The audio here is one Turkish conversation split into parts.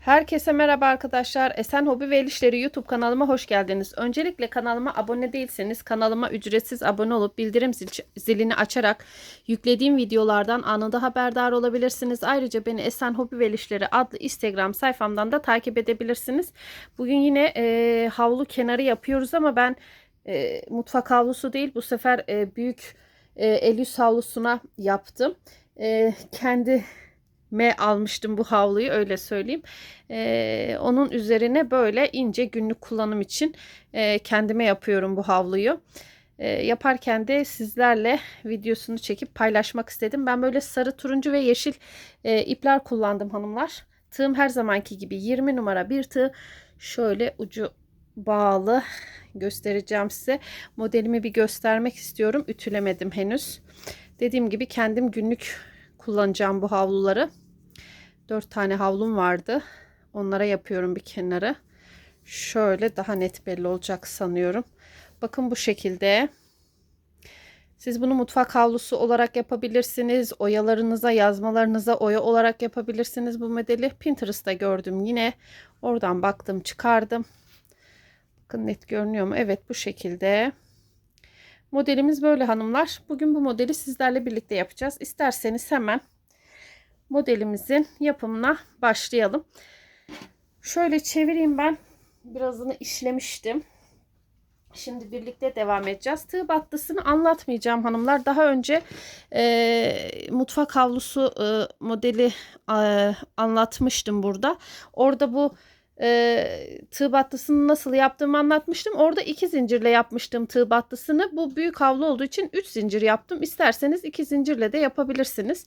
Herkese merhaba arkadaşlar. Esen Hobi ve El YouTube kanalıma hoş geldiniz. Öncelikle kanalıma abone değilseniz kanalıma ücretsiz abone olup bildirim zil- zilini açarak yüklediğim videolardan anında haberdar olabilirsiniz. Ayrıca beni Esen Hobi ve El adlı Instagram sayfamdan da takip edebilirsiniz. Bugün yine e, havlu kenarı yapıyoruz ama ben e, mutfak havlusu değil bu sefer e, büyük e, el yüz havlusuna yaptım. E, kendi me almıştım bu havluyu öyle söyleyeyim. Ee, onun üzerine böyle ince günlük kullanım için e, kendime yapıyorum bu havluyu. E, yaparken de sizlerle videosunu çekip paylaşmak istedim. Ben böyle sarı, turuncu ve yeşil e, ipler kullandım hanımlar. Tığım her zamanki gibi 20 numara bir tığ. Şöyle ucu bağlı göstereceğim size. Modelimi bir göstermek istiyorum. Ütülemedim henüz. Dediğim gibi kendim günlük kullanacağım bu havluları. 4 tane havlum vardı. Onlara yapıyorum bir kenara. Şöyle daha net belli olacak sanıyorum. Bakın bu şekilde. Siz bunu mutfak havlusu olarak yapabilirsiniz. Oyalarınıza, yazmalarınıza oya olarak yapabilirsiniz bu modeli. Pinterest'ta gördüm yine. Oradan baktım, çıkardım. Bakın net görünüyor mu? Evet bu şekilde. Modelimiz böyle hanımlar. Bugün bu modeli sizlerle birlikte yapacağız. İsterseniz hemen modelimizin yapımına başlayalım. Şöyle çevireyim ben. Birazını işlemiştim. Şimdi birlikte devam edeceğiz. Tığ battısını anlatmayacağım hanımlar. Daha önce e, mutfak havlusu e, modeli e, anlatmıştım burada. Orada bu e, tığ battısını nasıl yaptığımı anlatmıştım. Orada iki zincirle yapmıştım tığ battısını. Bu büyük havlu olduğu için 3 zincir yaptım. İsterseniz iki zincirle de yapabilirsiniz.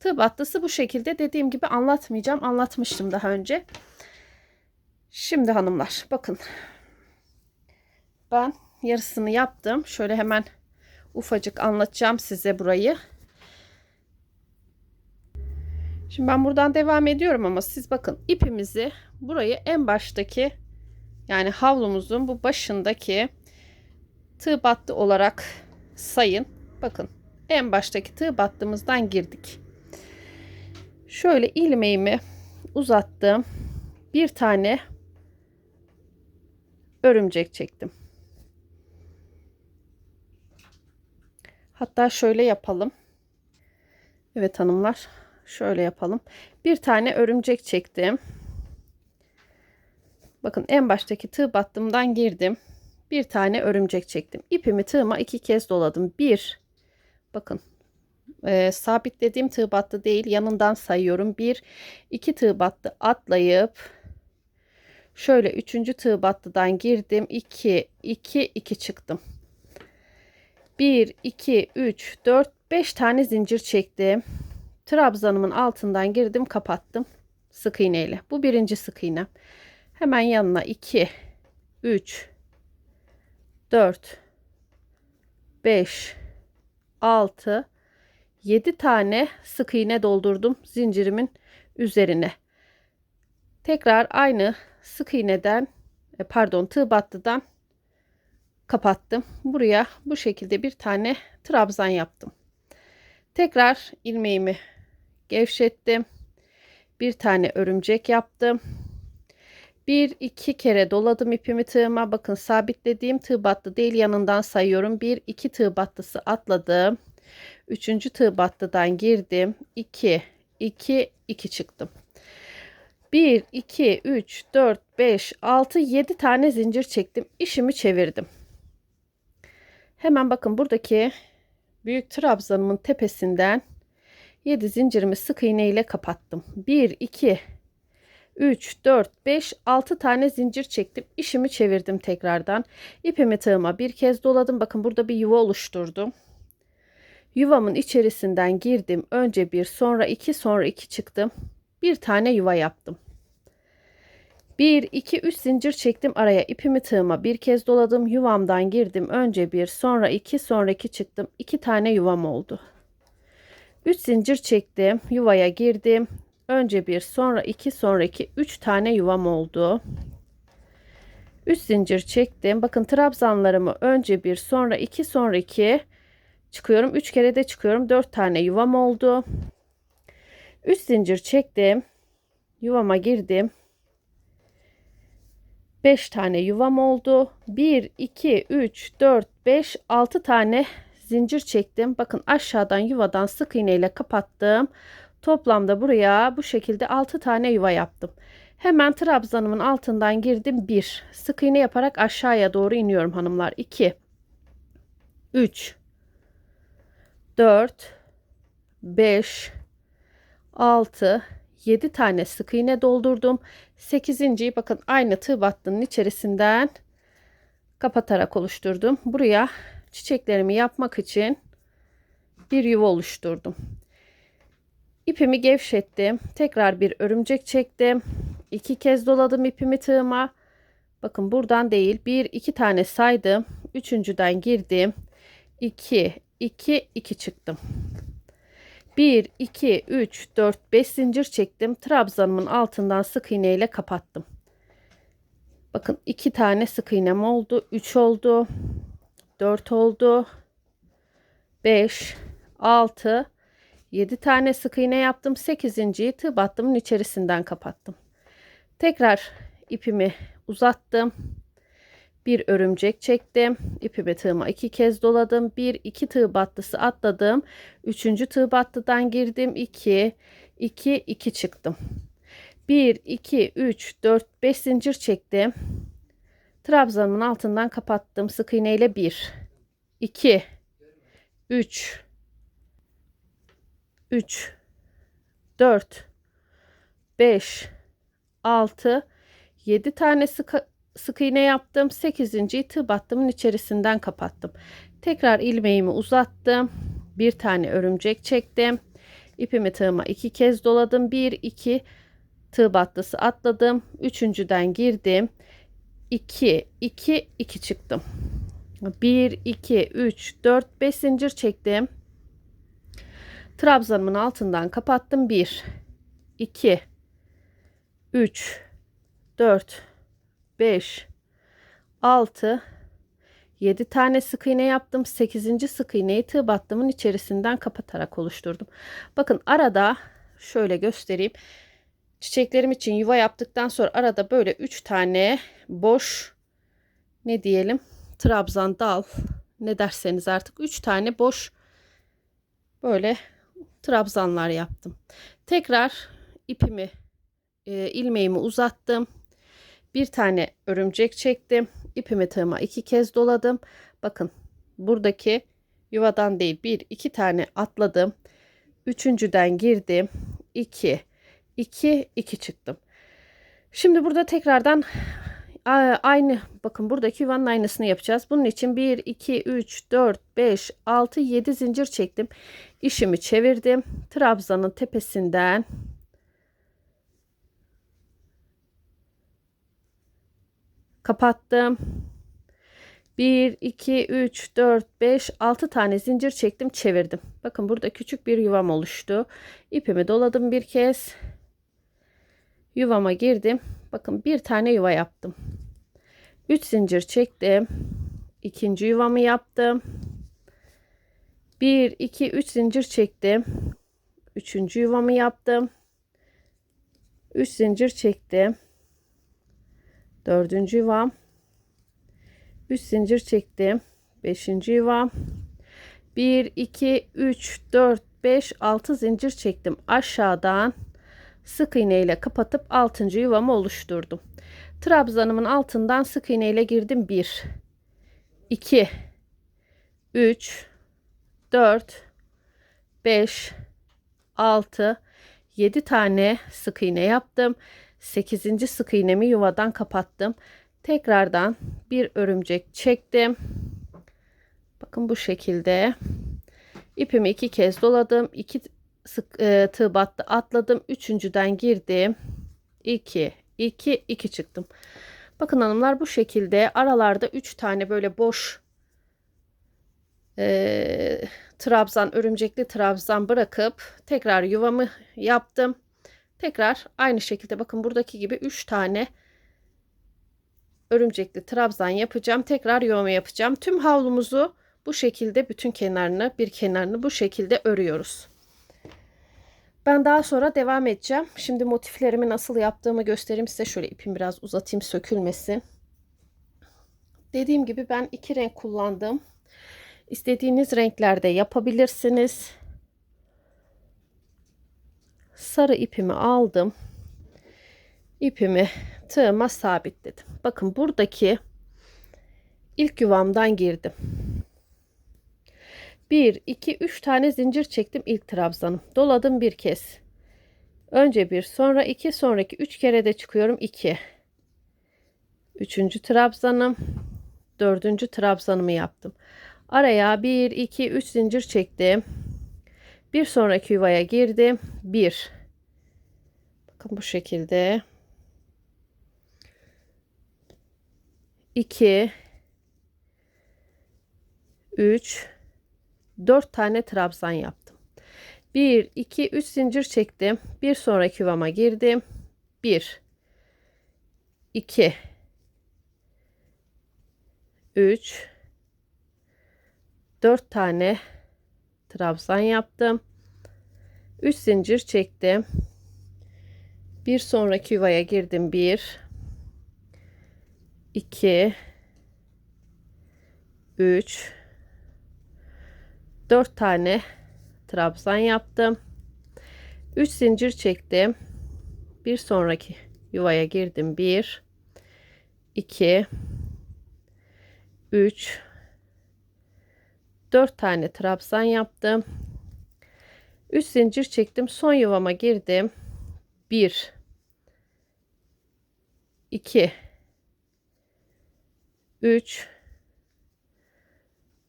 Tığ battısı bu şekilde dediğim gibi anlatmayacağım. Anlatmıştım daha önce. Şimdi hanımlar bakın. Ben yarısını yaptım. Şöyle hemen ufacık anlatacağım size burayı. Şimdi ben buradan devam ediyorum ama siz bakın ipimizi burayı en baştaki yani havlumuzun bu başındaki tığ battı olarak sayın. Bakın en baştaki tığ battığımızdan girdik. Şöyle ilmeğimi uzattım. Bir tane örümcek çektim. Hatta şöyle yapalım. Evet hanımlar şöyle yapalım. Bir tane örümcek çektim. Bakın en baştaki tığ battımdan girdim. Bir tane örümcek çektim. İpimi tığıma iki kez doladım. Bir. Bakın. E, sabitlediğim tığ battı değil. Yanından sayıyorum. Bir. iki tığ battı atlayıp şöyle üçüncü tığ battıdan girdim. 2 2 2 çıktım. 1 2 3 4 5 tane zincir çektim. Trabzanımın altından girdim, kapattım sık iğneyle. Bu birinci sık iğne. Hemen yanına 2 3 4 5 6 7 tane sık iğne doldurdum zincirimin üzerine. Tekrar aynı sık iğneden e, pardon tığ battıdan kapattım. Buraya bu şekilde bir tane trabzan yaptım. Tekrar ilmeğimi gevşettim. Bir tane örümcek yaptım. Bir iki kere doladım ipimi tığıma. Bakın sabitlediğim tığ battı değil yanından sayıyorum. Bir iki tığ battısı atladım. Üçüncü tığ battıdan girdim. 2 2 2 çıktım. 1 2 3 4 5 6 7 tane zincir çektim. İşimi çevirdim. Hemen bakın buradaki büyük trabzanımın tepesinden 7 zincirimi sık iğne ile kapattım. 1 2 3 4 5 6 tane zincir çektim. İşimi çevirdim tekrardan. İpimi tığıma bir kez doladım. Bakın burada bir yuva oluşturdum. Yuvamın içerisinden girdim. Önce bir, sonra iki, sonra iki çıktım. Bir tane yuva yaptım. 1 2 3 zincir çektim araya ipimi tığıma bir kez doladım yuvamdan girdim önce bir sonra iki sonra iki çıktım iki tane yuvam oldu 3 zincir çektim yuvaya girdim. Önce bir sonra iki sonra iki 3 tane yuvam oldu. 3 zincir çektim. Bakın trabzanlarımı önce bir sonra iki sonra iki çıkıyorum. 3 kere de çıkıyorum. 4 tane yuvam oldu. 3 zincir çektim. Yuvama girdim. 5 tane yuvam oldu. 1, 2, 3, 4, 5, 6 tane zincir çektim. Bakın aşağıdan yuvadan sık iğne ile kapattım. Toplamda buraya bu şekilde 6 tane yuva yaptım. Hemen trabzanımın altından girdim. 1. Sık iğne yaparak aşağıya doğru iniyorum hanımlar. 2. 3. 4. 5. 6. 7 tane sık iğne doldurdum. 8.yi bakın aynı tığ battının içerisinden kapatarak oluşturdum. Buraya çiçeklerimi yapmak için bir yuva oluşturdum. İpimi gevşettim. Tekrar bir örümcek çektim. İki kez doladım ipimi tığıma. Bakın buradan değil. Bir iki tane saydım. Üçüncüden girdim. 2 2 2 çıktım. 1 2 3 4 5 zincir çektim. Trabzanımın altından sık iğne ile kapattım. Bakın iki tane sık iğnem oldu. 3 oldu. 4 oldu. 5 6 7 tane sık iğne yaptım. 8.yi tığ battımın içerisinden kapattım. Tekrar ipimi uzattım. Bir örümcek çektim. İpimi tığıma iki kez doladım. Bir iki tığ battısı atladım. Üçüncü tığ battıdan girdim. 2 2 2 çıktım. 1 2 3 4 5 zincir çektim. Trabzanımın altından kapattım. Sık iğne ile 1 2 3 3 4 5 6 7 tane sık, sık iğne yaptım. 8. tığ battımın içerisinden kapattım. Tekrar ilmeğimi uzattım. Bir tane örümcek çektim. İpimi tığıma iki kez doladım. 1 2 tığ battısı atladım. Üçüncüden girdim. 2 2 2 çıktım. 1 2 3 4 5 zincir çektim. Trabzanımın altından kapattım. 1 2 3 4 5 6 7 tane sık iğne yaptım. 8. sık iğneyi tığ battımın içerisinden kapatarak oluşturdum. Bakın arada şöyle göstereyim. Çiçeklerim için yuva yaptıktan sonra arada böyle 3 tane boş ne diyelim trabzan dal ne derseniz artık 3 tane boş böyle trabzanlar yaptım. Tekrar ipimi e, ilmeğimi uzattım. Bir tane örümcek çektim. İpimi tığıma iki kez doladım. Bakın buradaki yuvadan değil bir iki tane atladım. Üçüncüden girdim. 2 2 2 çıktım. Şimdi burada tekrardan aynı bakın buradaki yuvanın aynısını yapacağız. Bunun için 1 2 3 4 5 6 7 zincir çektim. İşimi çevirdim. Trabzanın tepesinden kapattım. 1 2 3 4 5 6 tane zincir çektim, çevirdim. Bakın burada küçük bir yuvam oluştu. İpimi doladım bir kez. Yuvama girdim. Bakın bir tane yuva yaptım. 3 zincir çektim. İkinci yuvamı yaptım. 1 2 3 zincir çektim. Üçüncü yuvamı yaptım. 3 zincir çektim. Dördüncü yuvam. 3 zincir çektim. Beşinci yuvam. 1 2 3 4 5 6 zincir çektim. Aşağıdan sık iğne ile kapatıp 6. yuvamı oluşturdum. Trabzanımın altından sık iğne ile girdim. 1 2 3 4 5 6 7 tane sık iğne yaptım. 8. sık iğnemi yuvadan kapattım. Tekrardan bir örümcek çektim. Bakın bu şekilde. İpimi iki kez doladım. 2 sık e, tığ battı atladım. Üçüncüden girdim. 2 2 2 çıktım. Bakın hanımlar bu şekilde aralarda 3 tane böyle boş e, trabzan örümcekli trabzan bırakıp tekrar yuvamı yaptım. Tekrar aynı şekilde bakın buradaki gibi 3 tane örümcekli trabzan yapacağım. Tekrar yuvamı yapacağım. Tüm havlumuzu bu şekilde bütün kenarını bir kenarını bu şekilde örüyoruz. Ben daha sonra devam edeceğim. Şimdi motiflerimi nasıl yaptığımı göstereyim size. Şöyle ipim biraz uzatayım sökülmesin. Dediğim gibi ben iki renk kullandım. İstediğiniz renklerde yapabilirsiniz. Sarı ipimi aldım. İpimi tığıma sabitledim. Bakın buradaki ilk yuvamdan girdim. 1, 2, 3 tane zincir çektim ilk trabzanım. Doladım bir kez. Önce bir, sonra iki, sonraki üç kere de çıkıyorum. 2. Üçüncü trabzanım. Dördüncü trabzanımı yaptım. Araya 1, 2, 3 zincir çektim. Bir sonraki yuvaya girdim. 1. Bakın bu şekilde. 2 3 4 tane trabzan yaptım. 1 2 3 zincir çektim. Bir sonraki yuvama girdim. 1 2 3 4 tane trabzan yaptım. 3 zincir çektim. Bir sonraki yuvaya girdim. 1 2 3 4 tane trabzan yaptım. 3 zincir çektim. Bir sonraki yuvaya girdim. 1 2 3 4 tane trabzan yaptım. 3 zincir çektim. Son yuvama girdim. 1 2 3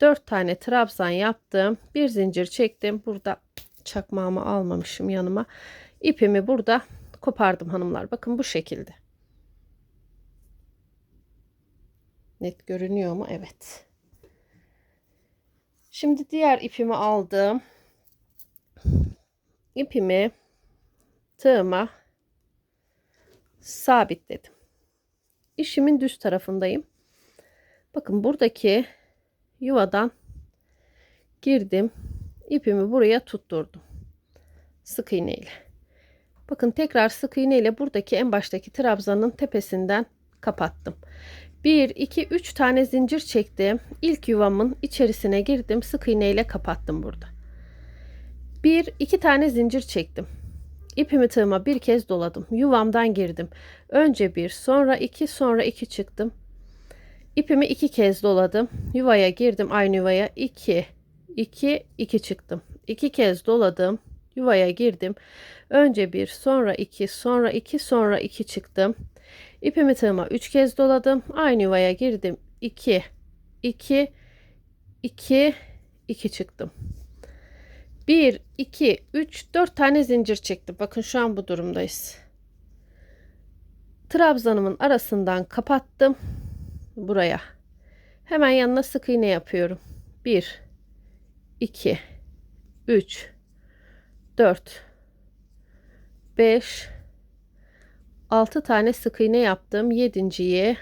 4 tane trabzan yaptım. Bir zincir çektim. Burada çakmağımı almamışım yanıma. İpimi burada kopardım hanımlar. Bakın bu şekilde. Net görünüyor mu? Evet. Şimdi diğer ipimi aldım. İpimi tığıma sabitledim. İşimin düz tarafındayım. Bakın buradaki yuvadan girdim. İpimi buraya tutturdum. Sık iğne ile. Bakın tekrar sık iğne ile buradaki en baştaki trabzanın tepesinden kapattım. 1 2 3 tane zincir çektim. İlk yuvamın içerisine girdim. Sık iğne ile kapattım burada. 1 2 tane zincir çektim. İpimi tığıma bir kez doladım. Yuvamdan girdim. Önce bir, sonra iki, sonra iki çıktım. İpimi iki kez doladım. Yuvaya girdim aynı yuvaya. 2 2 2 çıktım. İki kez doladım. Yuvaya girdim. Önce bir, sonra iki, sonra iki, sonra iki çıktım. İpimi tığıma üç kez doladım. Aynı yuvaya girdim. 2 2 2 2 çıktım. 1 2 3 4 tane zincir çektim. Bakın şu an bu durumdayız. Trabzanımın arasından kapattım buraya. Hemen yanına sık iğne yapıyorum. 1 2 3 4 5 6 tane sık iğne yaptım. 7.yi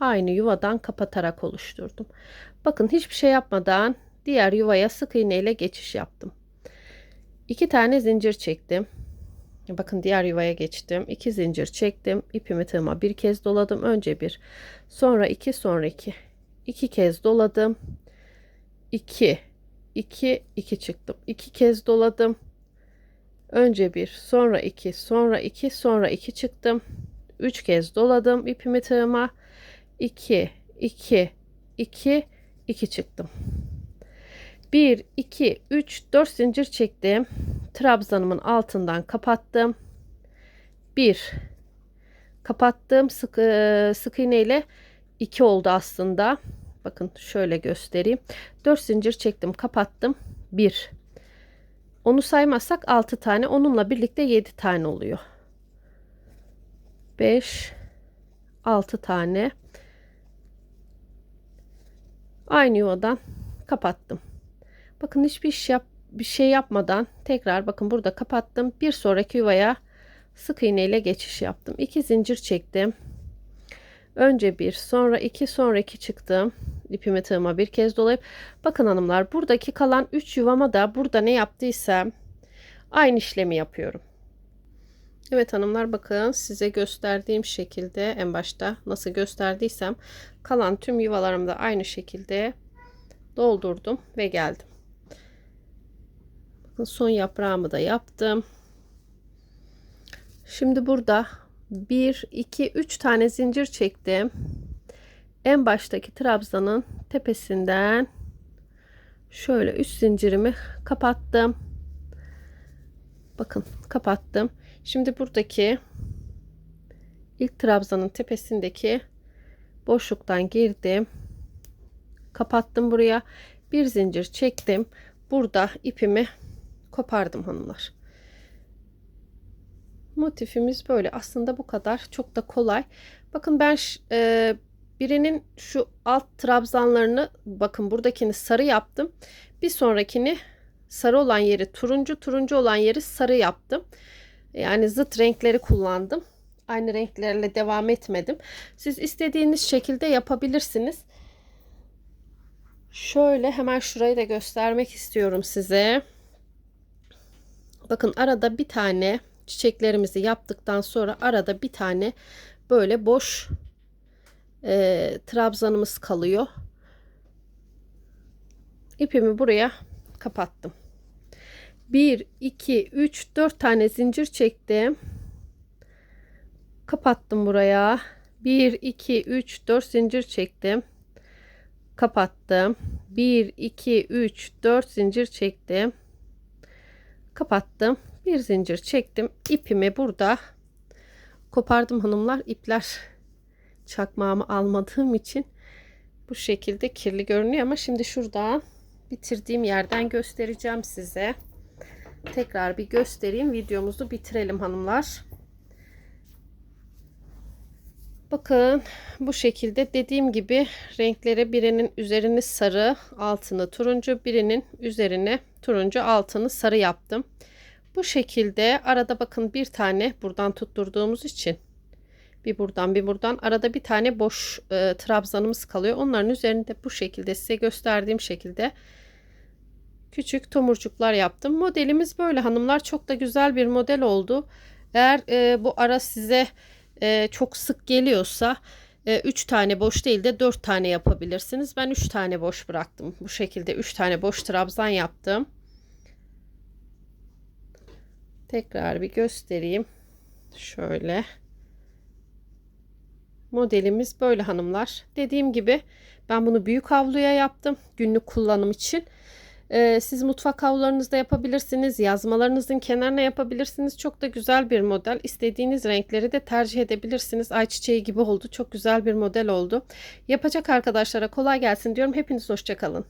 aynı yuvadan kapatarak oluşturdum. Bakın hiçbir şey yapmadan diğer yuvaya sık iğne ile geçiş yaptım. 2 tane zincir çektim. Bakın diğer yuvaya geçtim. 2 zincir çektim. İpimi tığıma bir kez doladım. Önce bir, sonra iki, sonra iki. 2 kez doladım. 2 2 2 çıktım. 2 kez doladım. Önce bir, sonra iki, sonra iki, sonra iki çıktım. Üç kez doladım ipimi tığıma. 2 2 2 2 çıktım. 1 2 3 4 zincir çektim. Trabzanımın altından kapattım. 1 kapattım sık e, sık iğne ile 2 oldu aslında. Bakın şöyle göstereyim. 4 zincir çektim, kapattım. 1 onu saymazsak 6 tane. Onunla birlikte 7 tane oluyor. 5 6 tane. Aynı yuvadan kapattım. Bakın hiçbir iş yap bir şey yapmadan tekrar bakın burada kapattım. Bir sonraki yuvaya sık iğne ile geçiş yaptım. 2 zincir çektim. Önce bir, sonra iki, sonra iki çıktım. İpimi tığıma bir kez dolayıp bakın hanımlar buradaki kalan 3 yuvama da burada ne yaptıysam aynı işlemi yapıyorum. Evet hanımlar bakın size gösterdiğim şekilde en başta nasıl gösterdiysem kalan tüm yuvalarımı da aynı şekilde doldurdum ve geldim. Bakın son yaprağımı da yaptım. Şimdi burada 1 2 3 tane zincir çektim. En baştaki trabzanın tepesinden şöyle üst zincirimi kapattım. Bakın kapattım. Şimdi buradaki ilk trabzanın tepesindeki boşluktan girdim. Kapattım buraya. Bir zincir çektim. Burada ipimi kopardım hanımlar. Motifimiz böyle. Aslında bu kadar. Çok da kolay. Bakın ben e, birinin şu alt trabzanlarını bakın buradakini sarı yaptım. Bir sonrakini sarı olan yeri turuncu, turuncu olan yeri sarı yaptım. Yani zıt renkleri kullandım. Aynı renklerle devam etmedim. Siz istediğiniz şekilde yapabilirsiniz. Şöyle hemen şurayı da göstermek istiyorum size. Bakın arada bir tane çiçeklerimizi yaptıktan sonra arada bir tane böyle boş e, trabzanımız kalıyor. İpimi buraya kapattım. 1 2 3 4 tane zincir çektim. Kapattım buraya. 1 2 3 4 zincir çektim. Kapattım. 1 2 3 4 zincir çektim. Kapattım. Bir zincir çektim. İpimi burada kopardım hanımlar. İpler çakmağımı almadığım için bu şekilde kirli görünüyor ama şimdi şuradan bitirdiğim yerden göstereceğim size. Tekrar bir göstereyim. Videomuzu bitirelim hanımlar. Bakın bu şekilde dediğim gibi renklere birinin üzerini sarı altını turuncu birinin üzerine turuncu altını sarı yaptım. Bu şekilde arada bakın bir tane buradan tutturduğumuz için bir buradan bir buradan arada bir tane boş e, trabzanımız kalıyor. Onların üzerinde bu şekilde size gösterdiğim şekilde küçük tomurcuklar yaptım. Modelimiz böyle hanımlar. Çok da güzel bir model oldu. Eğer e, bu ara size e, çok sık geliyorsa 3 e, tane boş değil de 4 tane yapabilirsiniz. Ben 3 tane boş bıraktım. Bu şekilde 3 tane boş trabzan yaptım. Tekrar bir göstereyim. Şöyle. Modelimiz böyle hanımlar. Dediğim gibi ben bunu büyük havluya yaptım. Günlük kullanım için. Ee, siz mutfak havlularınızda yapabilirsiniz. Yazmalarınızın kenarına yapabilirsiniz. Çok da güzel bir model. İstediğiniz renkleri de tercih edebilirsiniz. Ayçiçeği gibi oldu. Çok güzel bir model oldu. Yapacak arkadaşlara kolay gelsin diyorum. Hepiniz hoşçakalın.